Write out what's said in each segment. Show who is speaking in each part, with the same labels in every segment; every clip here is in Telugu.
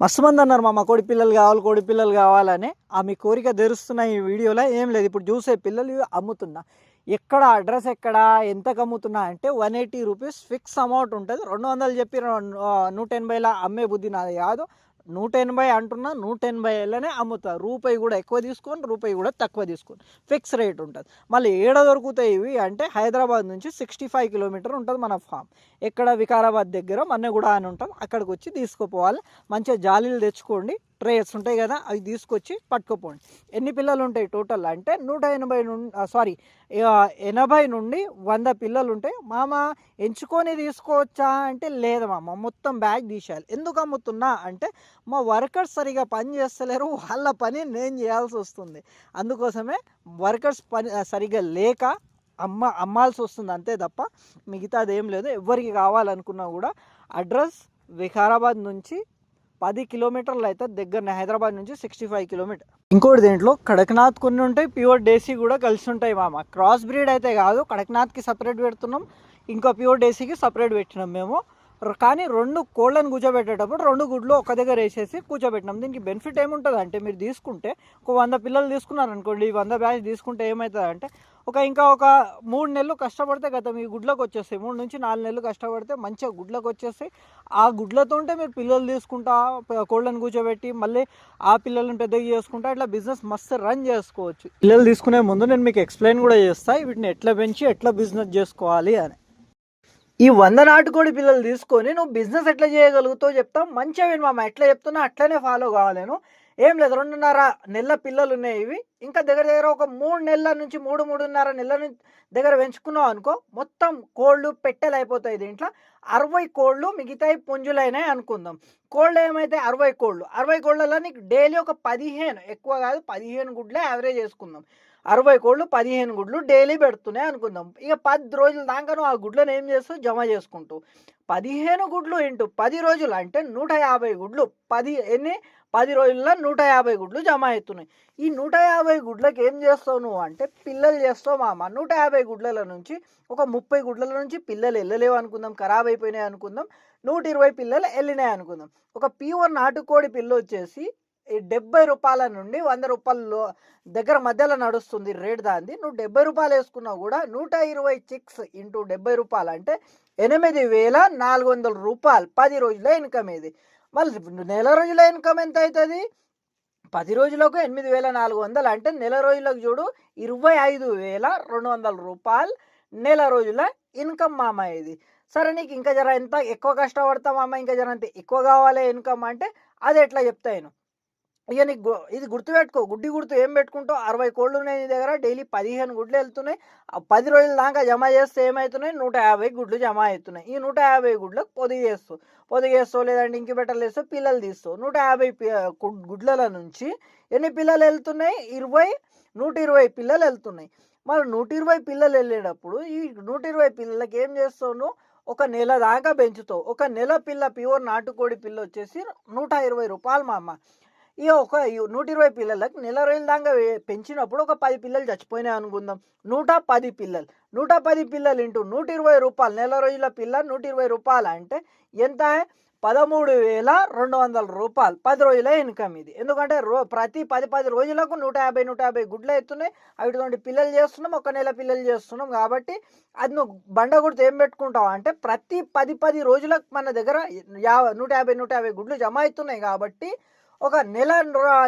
Speaker 1: మస్తు మంది అన్నారు మా కోడి పిల్లలు కావాలి కోడి పిల్లలు కావాలని. ఆ మీ కోరిక తెరుస్తున్న ఈ వీడియోలో ఏం లేదు. ఇప్పుడు చూసే పిల్లలు అమ్ముతున్నా. ఎక్కడ అడ్రస్ ఎక్కడ ఎంతకు అమ్ముతున్నా అంటే one eighty rupees fix amount ఉంటుంది. రెండు వందలు చెప్పి రెండు- నూట ఎనభైలా అమ్మే బుద్ధి నాది కాదు. నూట ఎనభై అంటున్నా నూట ఎనభైలోనే అమ్ముతారు రూపాయి కూడా ఎక్కువ తీసుకొని రూపాయి కూడా తక్కువ తీసుకొని. ఫిక్స్ రేట్ ఉంటుంది. మళ్ళీ ఏడ దొరుకుతాయి ఇవి అంటే హైదరాబాద్ నుంచి సిక్స్టీ ఫైవ్ కిలోమీటర్ ఉంటుంది మన ఫామ్. ఎక్కడ వికారాబాద్ దగ్గర మన్నెగూడ అని ఉంటుంది. అక్కడికి వచ్చి తీసుకుపోవాలి. మంచిగా జాలీలు తెచ్చుకోండి. ట్రేస్ ఉంటాయి కదా అవి తీసుకొచ్చి పట్టుకుపోండి. ఎన్ని పిల్లలు ఉంటాయి టోటల్ అంటే నూట ఎనభై నుండి సారీ ఎనభై నుండి వంద పిల్లలు ఉంటాయి మామ ఎంచుకొని తీసుకోవచ్చా? అంటే లేదు మామ మొత్తం బ్యాగ్ తీసేయాలి. ఎందుకు అమ్ముతున్నా? అంటే మా వర్కర్స్ సరిగా పని చేస్తలేరు వాళ్ళ పని నేను చేయాల్సి వస్తుంది. అందుకోసమే వర్కర్స్ పని సరిగా లేక అమ్మ అమ్మాల్సి వస్తుంది అంతే తప్ప మిగతాది ఏం లేదు. ఎవరికి కావాలనుకున్నా కూడా అడ్రస్ వికారాబాద్ నుంచి పది కిలోమీటర్లు అయితే దగ్గరనే హైదరాబాద్ నుంచి సిక్స్టీ ఫైవ్ కిలోమీటర్. ఇంకోటి దీంట్లో కడక్నాథ్ కొన్ని ఉంటాయి ప్యూర్ డేసీ కూడా కలిసి ఉంటాయి మామ. క్రాస్ బ్రీడ్ అయితే కాదు కడక్నాథ్కి సపరేట్ పెడుతున్నాం ఇంకో ప్యూర్ డేసీకి సపరేట్ పెట్టినాం మేము. కానీ రెండు కోళ్ళను కూర్చోబెట్టేటప్పుడు రెండు గుడ్లు ఒక దగ్గర వేసేసి కూర్చోబెట్టినాం. దీనికి బెనిఫిట్ ఏముంటుంది అంటే మీరు తీసుకుంటే ఒక వంద పిల్లలు తీసుకున్నారు అనుకోండి ఈ వంద బ్యాచ్ తీసుకుంటే ఏమవుతుంది అంటే ఒక ఇంకా ఒక మూడు నెలలు కష్టపడితే గత మీ గుడ్లకు వచ్చేస్తాయి. మూడు నుంచి నాలుగు నెలలు కష్టపడితే మంచిగా గుడ్లకు వచ్చేస్తాయి. ఆ గుడ్లతోంటే మీరు పిల్లలు తీసుకుంటా కోళ్ళను కూర్చోబెట్టి మళ్ళీ ఆ పిల్లల్ని పెద్దగా చేసుకుంటా ఇట్లా బిజినెస్ మస్తు రన్ చేసుకోవచ్చు. పిల్లలు తీసుకునే ముందు నేను మీకు ఎక్స్ప్లెయిన్ కూడా చేస్తాను వీటిని ఎట్లా పెంచి ఎట్లా బిజినెస్ చేసుకోవాలి అని. ఈ వంద నాటుకోడి పిల్లలు తీసుకొని నువ్వు బిజినెస్ ఎట్లా చేయగలుగుతావు? చెప్తాం మంచిగా విను మామ ఎట్లా చెప్తున్నా అట్లనే ఫాలో కావాలి నేను. ఏం లేదు రెండున్నర నెలల పిల్లలు ఉన్నాయి ఇవి. ఇంకా దగ్గర దగ్గర ఒక మూడు నెలల నుంచి మూడు మూడున్నర నెలల నుంచి దగ్గర పెంచుకున్నావు అనుకో మొత్తం కోళ్ళు పెట్టెలు అయిపోతాయి దీంట్లో. అరవై కోళ్ళు మిగతాయి పుంజులైనాయి అనుకుందాం. కోళ్ళు ఏమైతే అరవై కోళ్ళు. అరవై కోళ్ళలో నీకు డైలీ ఒక పదిహేను ఎక్కువ కాదు పదిహేను గుడ్లే యావరేజ్ చేసుకుందాం. అరవై కోళ్ళు పదిహేను గుడ్లు డైలీ పెడుతున్నాయి అనుకుందాం. ఇక పది రోజుల దాకా నువ్వు ఆ గుడ్లను ఏం చేస్తావు జమ చేసుకుంటావు పదిహేను గుడ్లు ఇంటూ పది రోజులు అంటే నూట యాభై గుడ్లు. పది ఎన్ని? పది రోజుల్లో నూట యాభై గుడ్లు జమ అవుతున్నాయి ఈ నూట యాభై గుడ్లకి ఏం చేస్తావు నువ్వు అంటే పిల్లలు చేస్తావు మామ. నూట యాభై గుడ్ల నుంచి ఒక ముప్పై గుడ్ల నుంచి పిల్లలు వెళ్ళలేవు అనుకుందాం. ఖరాబ్ అయిపోయినాయి అనుకుందాం. నూట ఇరవై పిల్లలు వెళ్ళినాయి అనుకుందాం. ఒక ప్యూర్ నాటుకోడి పిల్ల వచ్చేసి డెబ్బై రూపాయల నుండి వంద రూపాయలు దగ్గర మధ్యలో నడుస్తుంది రేట్ దాంది. నువ్వు డెబ్బై రూపాయలు వేసుకున్నావు కూడా నూట ఇరవై చిక్స్ ఇంటూ డెబ్బై రూపాయలు అంటే ఎనిమిది వేల నాలుగు వందల రూపాయలు పది రోజుల ఇన్కమ్ ఇది. మళ్ళీ నెల రోజుల ఇన్కమ్ ఎంత అవుతుంది పది రోజులకు ఎనిమిది వేల నాలుగు వందలు అంటే నెల రోజులకు చూడు ఇరవై ఐదు వేల రెండు వందల రూపాయలు నెల రోజుల ఇన్కమ్ మామ ఇది. సరే నీకు ఇంకా జర ఎంత? ఎక్కువ కష్టపడతా మామ? ఇంకా జర అంత ఎక్కువ కావాలి ఇన్కమ్ అంటే అది ఎట్లా చెప్తాను ఇక నీకు గు- ఇది గుర్తుపెట్టుకో. గుడ్డి గుర్తు ఏం పెట్టుకుంటావు? అరవై కోళ్ళు ఉన్నాయి నీ దగ్గర. డైలీ పదిహేను గుడ్లు వెళ్తున్నాయి. ఆ పది రోజుల దాకా జమ చేస్తే ఏమవుతున్నాయి నూట యాభై గుడ్లు జమ అవుతున్నాయి. ఈ నూట యాభై గుడ్లకు పొదిగి చేస్తావు పొదిగి చేస్తావు లేదంటే ఇంక్యుబేటర్లు వేస్తావు పిల్లలు తీస్తావు నూట యాభై గుడ్లల గుడ్ల నుంచి ఎన్ని పిల్లలు వెళ్తున్నాయి? ఇరవై నూట ఇరవై పిల్లలు వెళ్తున్నాయి. మరి నూట ఇరవై పిల్లలు వెళ్ళేటప్పుడు ఈ నూట ఇరవై పిల్లలకి ఏం చేస్తావు ఒక నెల దాకా పెంచుతావు. ఒక నెల పిల్ల ప్యూర్ నాటుకోడి పిల్ల వచ్చేసి నూట ఇరవై రూపాయలు మా అమ్మ. ఇక ఒక నూట ఇరవై పిల్లలకు నెల రోజుల దాకా పెంచినప్పుడు ఒక పది పిల్లలు చచ్చిపోయినాయి అనుకుందాం. నూట పది పిల్లలు. నూట పది పిల్లలు ఇంటూ నూట ఇరవై రూపాయలు నెల రోజుల పిల్ల నూట ఇరవై రూపాయలు అంటే ఎంత? పదమూడు వేల రెండు వందల రూపాయలు. పది రోజుల ఇన్కమ్ ఇది. ఎందుకంటే రో ప్రతి పది పది రోజులకు నూట యాభై నూట యాభై గుడ్లు అవుతున్నాయి అటువంటి పిల్లలు చేస్తున్నాం ఒక నెల పిల్లలు చేస్తున్నాం కాబట్టి అది నువ్వు బండ గుర్తు ఏం పెట్టుకుంటావు అంటే ప్రతి పది పది రోజులకు మన దగ్గర యా నూట యాభై నూట యాభై గుడ్లు జమ అవుతున్నాయి కాబట్టి ఒక నెల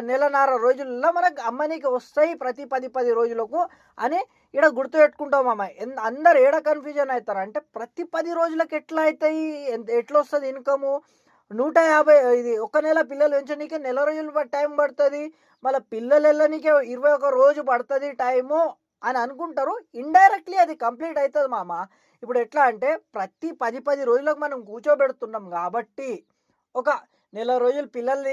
Speaker 1: నెలన్నర రోజుల్లో మనకు అమ్మనికి వస్తాయి ప్రతి పది పది రోజులకు అని ఇక్కడ గుర్తు పెట్టుకుంటాం అమ్మ. ఎన్- అందరు ఏడ కన్ఫ్యూజన్ అవుతారు అంటే ప్రతి పది రోజులకు ఎట్లా అవుతాయి ఎంత- ఎట్లా వస్తుంది ఇన్కము నూట యాభై ఇది ఒక నెల పిల్లలు పెంచడానికి నెల రోజులు టైం పడుతుంది. మళ్ళీ పిల్లలు వెళ్ళనీకే ఇరవై ఒక రోజు పడుతుంది టైము అని అనుకుంటారు. ఇండైరెక్ట్లీ అది కంప్లీట్ అవుతుంది మామ. ఇప్పుడు ఎట్లా అంటే ప్రతి పది పది రోజులకు మనం కూర్చోబెడుతున్నాం కాబట్టి ఒక నెల రోజులు పిల్లలు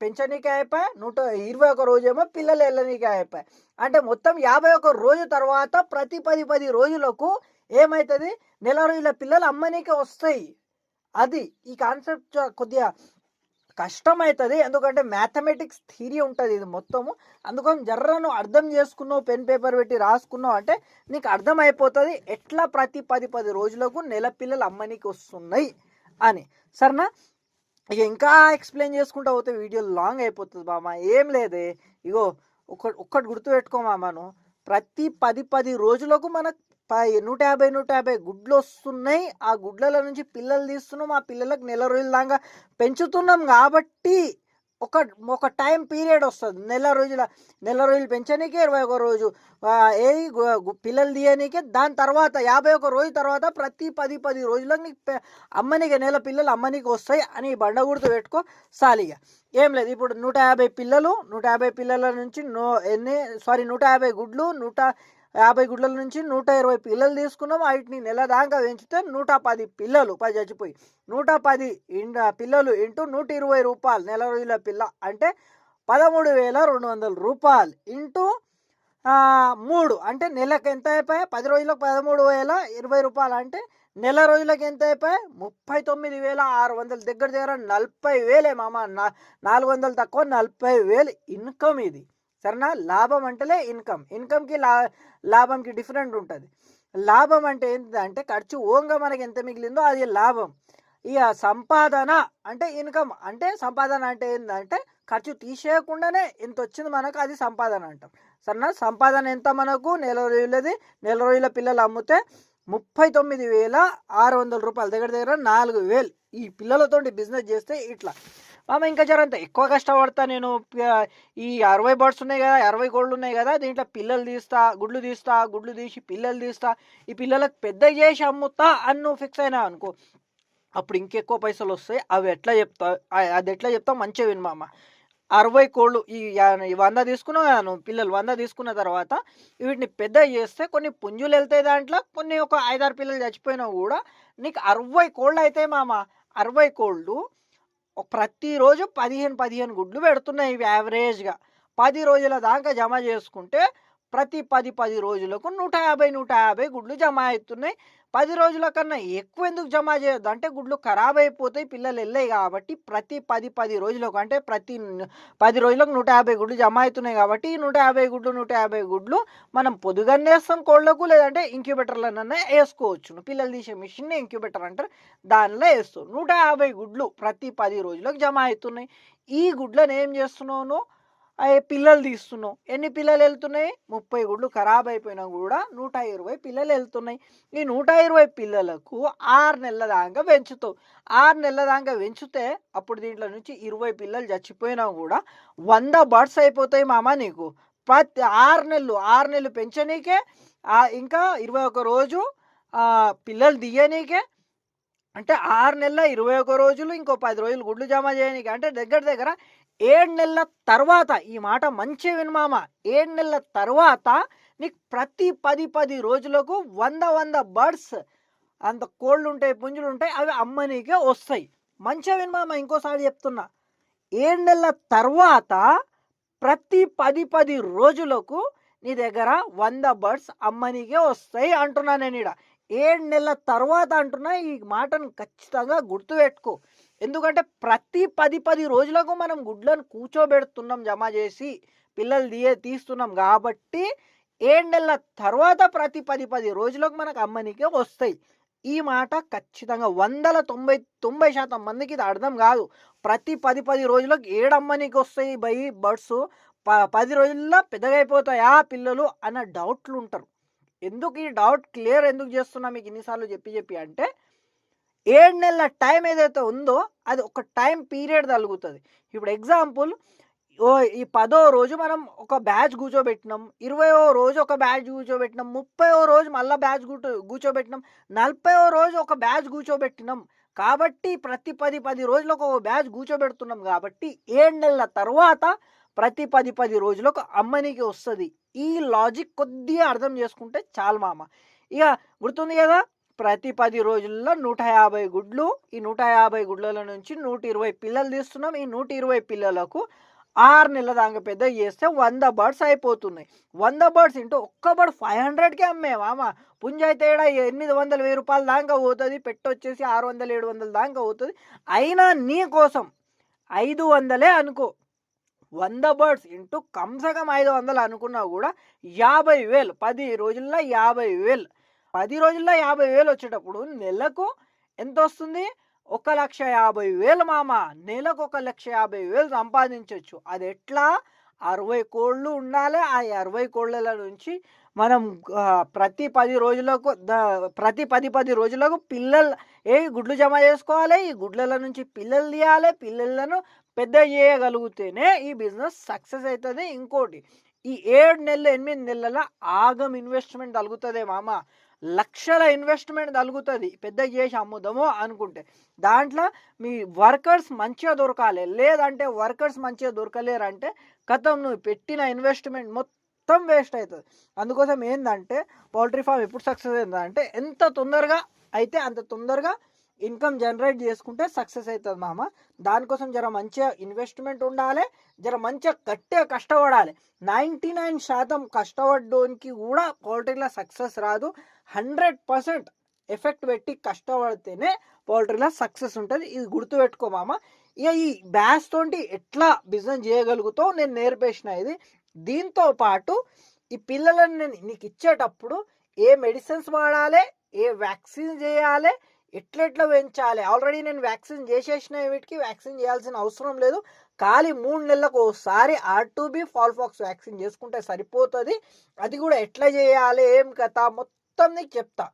Speaker 1: పెంచనీకే అయిపోయి నూట ఇరవై ఒక రోజేమో పిల్లలు వెళ్ళనీకే అయిపోయి అంటే మొత్తం యాభై ఒక రోజు తర్వాత ప్రతి పది పది రోజులకు ఏమవుతుంది నెల రోజుల పిల్లలు అమ్మనీకే వస్తాయి. అది ఈ కాన్సెప్ట్ కొద్దిగా కష్టమవుతుంది ఎందుకంటే మ్యాథమెటిక్స్ థియరీ ఉంటుంది ఇది మొత్తము. అందుకని జర్రను అర్థం చేసుకున్నావు పెన్ పేపర్ పెట్టి రాసుకున్నావు అంటే నీకు అర్థమైపోతుంది ఎట్లా ప్రతి పది పది రోజులకు నెల పిల్లలు అమ్మనీకి వస్తున్నాయి అని. సరేనా? ఇక ఇంకా ఎక్స్ప్లెయిన్ చేసుకుంటా పోతే వీడియో లాంగ్ అయిపోతుంది మామ ఏం లేదే. ఇగో ఒక ఒక్కటి గుర్తు పెట్టుకో మామను. ప్రతి పది పది రోజులకు మనకు నూట యాభై నూట యాభై గుడ్లు వస్తున్నాయి. ఆ గుడ్ల నుంచి పిల్లలు తీస్తున్నాం ఆ పిల్లలకు నెల రోజుల దాకా పెంచుతున్నాం కాబట్టి ఒక ఒక టైం పీరియడ్ వస్తుంది. నెల రోజుల నెల రోజులు పెంచనీకే ఇరవై ఒక రోజు. ఏ పిల్లలు తీయనీకే దాని తర్వాత యాభై ఒక రోజు తర్వాత ప్రతి పది పది రోజులకు నీకు అమ్మనికి నెల పిల్లలు అమ్మనికి వస్తాయి అని బండ గుర్తు పెట్టుకో సాలిగా. ఏం లేదు ఇప్పుడు నూట యాభై పిల్లలు నూట యాభై పిల్లల నుంచి నో ఎన్ని సారీ నూట యాభై గుడ్లు నూట యాభై గుడ్ల నుంచి నూట ఇరవై పిల్లలు తీసుకున్నాం. వాటిని నెల దాకా పెంచితే నూట పది పిల్లలు పది చచ్చిపోయి నూట పది పిల్లలు ఇంటూ నూట ఇరవై రూపాయలు నెల రోజుల పిల్ల అంటే పదమూడు వేల రెండు వందల రూపాయలు ఇంటూ మూడు అంటే నెలకు ఎంత అయిపోయాయి? పది రోజులకు పదమూడు వేల ఇరవై రూపాయలు అంటే నెల రోజులకు ఎంత అయిపోయాయి? ముప్పై తొమ్మిది వేల ఆరు వందల దగ్గర దగ్గర నలభై వేలే మామ. నాలుగు వందలు తక్కువ నలభై వేలు ఇన్కమ్ ఇది. సరేనా? లాభం అంటేలే ఇన్కమ్. ఇన్కమ్కి లా లాభంకి డిఫరెంట్ ఉంటుంది. లాభం అంటే ఏంటంటే ఖర్చు ఓంగా మనకి ఎంత మిగిలిందో అది లాభం. ఇక సంపాదన అంటే ఇన్కమ్. అంటే సంపాదన అంటే ఏంటంటే ఖర్చు తీసేయకుండానే ఎంత వచ్చింది మనకు అది సంపాదన అంటాం. సరేనా? సంపాదన ఎంత మనకు? నెల రోజులది. నెల రోజుల పిల్లలు అమ్మితే ముప్పై తొమ్మిది వేల ఆరు వందల రూపాయలు దగ్గర దగ్గర నాలుగు వేలు. ఈ పిల్లలతోటి బిజినెస్ చేస్తే ఇట్లా. మామ ఇంకా జరంత ఎక్కువ కష్టపడతా నేను. ఈ అరవై బర్డ్స్ ఉన్నాయి కదా అరవై కోళ్ళు ఉన్నాయి కదా దీంట్లో పిల్లలు తీస్తా గుడ్లు తీస్తా గుడ్లు తీసి పిల్లలు తీస్తా ఈ పిల్లలకు పెద్ద చేసి అమ్ముతా అని నువ్వు ఫిక్స్ అయినా అనుకో. అప్పుడు ఇంకెక్కువ పైసలు వస్తాయి. అవి ఎట్లా చెప్తా అది ఎట్లా చెప్తా మంచిగా విను మామ. అరవై కోళ్ళు ఈ వంద తీసుకున్నావు కదా నువ్వు పిల్లలు వంద తీసుకున్న తర్వాత వీటిని పెద్ద చేస్తే కొన్ని పుంజులు వెళ్తాయి దాంట్లో కొన్ని ఒక ఐదారు పిల్లలు చచ్చిపోయినా కూడా నీకు అరవై కోళ్ళు అవుతాయి మామ. అరవై కోళ్ళు ప్రతిరోజు పదిహేను పదిహేను గుడ్లు పెడుతున్నాయి ఇవి యావరేజ్గా. పది రోజుల దాకా జమ చేసుకుంటే ప్రతి పది పది రోజులకు నూట యాభై నూట యాభై గుడ్లు జమ అవుతున్నాయి పది రోజుల కన్నా ఎక్కువ ఎందుకు జమ చేయొద్దు? అంటే గుడ్లు ఖరాబ్ అయిపోతాయి పిల్లలు వెళ్ళాయి కాబట్టి ప్రతి పది పది రోజులకు అంటే ప్రతి పది రోజులకు నూట యాభై గుడ్లు జమ అవుతున్నాయి కాబట్టి ఈ నూట యాభై గుడ్లు నూట యాభై గుడ్లు మనం పొదుగానే వేస్తాం కోళ్ళకు లేదంటే ఇంక్యుబేటర్లనన్నా వేసుకోవచ్చు పిల్లలు తీసే మిషన్ ఇంక్యుబేటర్ అంటారు దానిలో వేస్తాం. నూట యాభై గుడ్లు ప్రతి పది రోజులకు జమ అవుతున్నాయి. ఈ గుడ్లను ఏం చేస్తున్నావు నువ్వు? పిల్లలు తీస్తున్నావు. ఎన్ని పిల్లలు వెళ్తున్నాయి ముప్పై గుడ్లు ఖరాబ్ అయిపోయినా కూడా నూట ఇరవై పిల్లలు వెళ్తున్నాయి ఈ నూట ఇరవై పిల్లలకు ఆరు నెలల దాకా పెంచుతావు. ఆరు నెలల దాకా పెంచితే అప్పుడు దీంట్లో నుంచి ఇరవై పిల్లలు చచ్చిపోయినా కూడా వంద బర్డ్స్ అయిపోతాయి మామ నీకు. ప్రతి ఆరు నెలలు ఆరు నెలలు పెంచనీకే ఇంకా ఇరవై ఒక రోజు పిల్లలు తీయనీకే అంటే ఆరు నెలల ఇరవై ఒక రోజులు ఇంకో పది రోజులు గుడ్లు జమ చేయనీకి అంటే దగ్గర దగ్గర ఏడు నెలల తర్వాత ఈ మాట మంచి వినమామ ఏడు నెలల తర్వాత నీకు ప్రతి పది పది రోజులకు వంద వంద బర్డ్స్ అంత కోళ్ళు ఉంటాయి పుంజులు ఉంటాయి అవి అమ్మనీకే వస్తాయి. మంచిగా వినమామ ఇంకోసారి చెప్తున్నా. ఏడు నెలల తర్వాత ప్రతి పది పది రోజులకు నీ దగ్గర వంద బర్డ్స్ అమ్మనీకే వస్తాయి అంటున్నా నేను ఇక్కడ ఏడు నెలల తర్వాత అంటున్నా ఈ మాటను ఖచ్చితంగా గుర్తుపెట్టుకో. ఎందుకంటే ప్రతి పది పది రోజులకు మనం గుడ్లను కూర్చోబెడుతున్నాం జమ చేసి పిల్లలు తీయ తీస్తున్నాం కాబట్టి ఏడు నెలల తర్వాత ప్రతి పది పది రోజులకు మనకు అమ్మనికే వస్తాయి. ఈ మాట ఖచ్చితంగా వందల తొంభై తొంభై శాతం మందికి ఇది అర్థం కాదు. ప్రతి పది పది రోజులకు ఏడు వస్తాయి బై బర్డ్స్. ప పది రోజుల్లో పెద్దగైపోతాయా పిల్లలు అన్న డౌట్లు ఉంటారు ఎందుకు ఈ డౌట్ క్లియర్ ఎందుకు చేస్తున్నా మీకు ఇన్నిసార్లు చెప్పి చెప్పి అంటే ఏడు నెలల టైం ఏదైతే ఉందో అది ఒక టైం పీరియడ్ తగ్గుతుంది ఇప్పుడు ఎగ్జాంపుల్ ఓ ఈ పదో రోజు మనం ఒక బ్యాచ్ కూర్చోబెట్టినాం ఇరవయో రోజు ఒక బ్యాచ్ కూర్చోబెట్టినాం ముప్పయో రోజు మళ్ళీ బ్యాచ్ కూర్చో కూర్చోబెట్టినాం నలభైయో రోజు ఒక బ్యాచ్ కూర్చోబెట్టినాం. కాబట్టి ప్రతి పది పది రోజులకు ఒక బ్యాచ్ కూర్చోబెడుతున్నాం కాబట్టి ఏడు నెలల తర్వాత ప్రతి పది పది రోజులకు అమ్మనికి వస్తుంది. ఈ లాజిక్ కొద్దిగా అర్థం చేసుకుంటే చాలు మామ. ఇక గుర్తుంది కదా? ప్రతి పది రోజుల్లో నూట యాభై గుడ్లు ఈ నూట యాభై గుడ్ల నుంచి నూట ఇరవై పిల్లలు తీస్తున్నాం. ఈ నూట ఇరవై పిల్లలకు ఆరు నెలల దాకా పెద్ద చేస్తే వంద బర్డ్స్ అయిపోతున్నాయి. వంద బర్డ్స్ ఇంటూ ఒక్క బర్డ్ ఫైవ్ హండ్రెడ్కే అమ్మేవామా మామ. పుంజ అయితే ఎనిమిది వందల వెయ్యి రూపాయలు దాకా పోతుంది పెట్టొచ్చేసి ఆరు వందల ఏడు వందల దాకా పోతుంది. అయినా నీ కోసం ఐదు వందలే అనుకో. వంద బర్డ్స్ ఇంటూ కమ్సకం ఐదు వందలు అనుకున్నా కూడా యాభై వేలు పది రోజుల్లో యాభై వేలు. పది రోజుల్లో యాభై వేలు వచ్చేటప్పుడు నెలకు ఎంత వస్తుంది ఒక లక్ష యాభై వేలు మామ. నెలకు ఒక లక్ష యాభై వేలు సంపాదించవచ్చు అది ఎట్లా? అరవై కోళ్ళు ఉండాలి. ఆ అరవై కోళ్ళ నుంచి మనం ప్రతి పది రోజులకు ద- ప్రతి పది పది రోజులకు పిల్లలు ఏ గుడ్లు జమ చేసుకోవాలి? ఈ గుడ్ల నుంచి పిల్లలు తీయాలి. పిల్లలను పెద్ద చేయగలిగితేనే ఈ బిజినెస్ సక్సెస్ అవుతుంది ఇంకోటి ఈ ఏడు నెలలు ఎనిమిది నెలల ఆగం ఇన్వెస్ట్మెంట్ తగ్గుతుంది మామ. లక్షల ఇన్వెస్ట్మెంట్ తగ్గుతుంది పెద్ద చేసి అమ్ముదాము అనుకుంటే. దాంట్లో మీ వర్కర్స్ మంచిగా దొరకాలి. లేదంటే వర్కర్స్ మంచిగా దొరకలేరంటే కథం నువ్వు పెట్టిన ఇన్వెస్ట్మెంట్ మొత్తం వేస్ట్ అవుతుంది. అందుకోసం ఏంటంటే పౌల్ట్రీ ఫామ్ ఎప్పుడు సక్సెస్ అయిందంటే ఎంత తొందరగా అయితే అంత తొందరగా ఇన్కమ్ జనరేట్ చేసుకుంటే సక్సెస్ అవుతుంది మామ. దానికోసం జర మంచిగా ఇన్వెస్ట్మెంట్ ఉండాలి జర మంచిగా గట్టిగా కష్టపడాలి. నైంటీ నైన్ శాతం కష్టపడడానికి కూడా పౌల్ట్రీలో సక్సెస్ రాదు. హండ్రెడ్ పర్సెంట్ ఎఫెక్ట్ పెట్టి కష్టపడితేనే పౌల్ట్రీలో సక్సెస్ ఉంటుంది. ఇది గుర్తుపెట్టుకో మామ. ఇక ఈ బ్యాస్ తోటి ఎట్లా బిజినెస్ చేయగలుగుతావు నేను నేర్పేసిన ఇది. దీంతో పాటు ఈ పిల్లలను నేను నీకు ఇచ్చేటప్పుడు ఏ మెడిసిన్స్ వాడాలి ఏ వ్యాక్సిన్ చేయాలి ఎట్లెట్లా పెంచాలి? ఆల్రెడీ నేను వ్యాక్సిన్ చేసేసిన వీటికి వ్యాక్సిన్ చేయాల్సిన అవసరం లేదు. ఖాళీ మూడు నెలలకు ఒకసారి R two B fowl pox vaccine చేసుకుంటే సరిపోతుంది. అది కూడా ఎట్లా చేయాలి? ఏం కథ? మొత్తం నీకు చెప్తా.